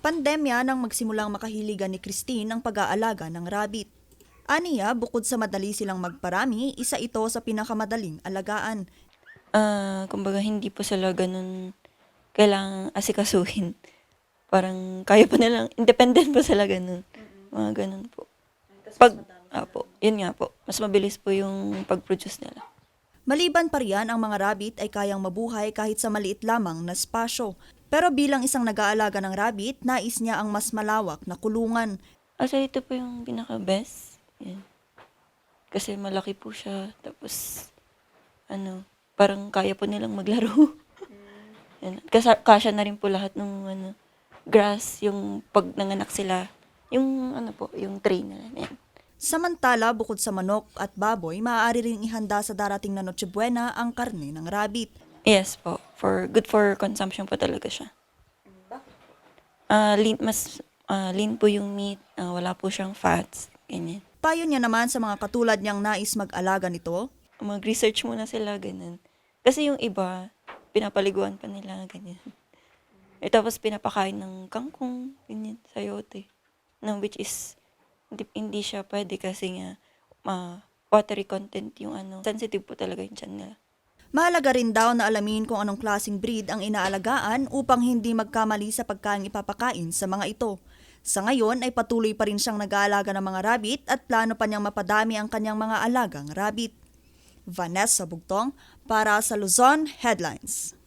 Pandemya nang magsimulang makahiligan ni Christine ang pag-aalaga ng rabbit. Aniya, bukod sa madali silang magparami, isa ito sa pinakamadaling alagaan. Ah, kumbaga hindi po sila ganun kailangang asikasuhin. Parang kaya pa nilang, independent po sila ganun. Mga ganun po. Pag, apo, yun nga po. Mas mabilis po yung pag-produce nila. Maliban pa riyan, ang mga rabbit ay kayang mabuhay kahit sa maliit lamang na spasyo. Pero bilang isang nag-aalaga ng rabbit, nais niya ang mas malawak na kulungan. Actually, ito po yung pinaka-best. Yan. Kasi malaki po siya. Tapos, ano, parang kaya po nilang maglaro. Yan. Kasi kasya na rin po lahat ng ano, grass, yung pag nanganak sila. Yung ano po, yung tray nila. Yan. Samantala, bukod sa manok at baboy, maaari rin ihanda sa darating na Noche Buena ang karne ng rabbit. Yes po. For, good for consumption po talaga siya. Ah, lean, mas ah, lean po yung meat. ah, wala po siyang fats. Ganyan. Payo niya naman sa mga katulad niyang nais mag-alaga nito, mag-research muna sila, ganun. Kasi yung iba, pinapaliguan pa nila, ganyan. Eh, tapos pinapakain ng kangkong, ganyan, sayote. No, which is, hindi, hindi siya pwede kasi nga, ma watery content yung ano, sensitive po talaga yung tiyan nila. Mahalaga rin daw na alamin kung anong klasing breed ang inaalagaan upang hindi magkamali sa pagkain ipapakain sa mga ito. Sa ngayon ay patuloy pa rin siyang nag-aalaga ng mga rabbit at plano pa niyang mapadami ang kanyang mga alagang rabbit. Vanessa Bugtong para sa Luzon Headlines.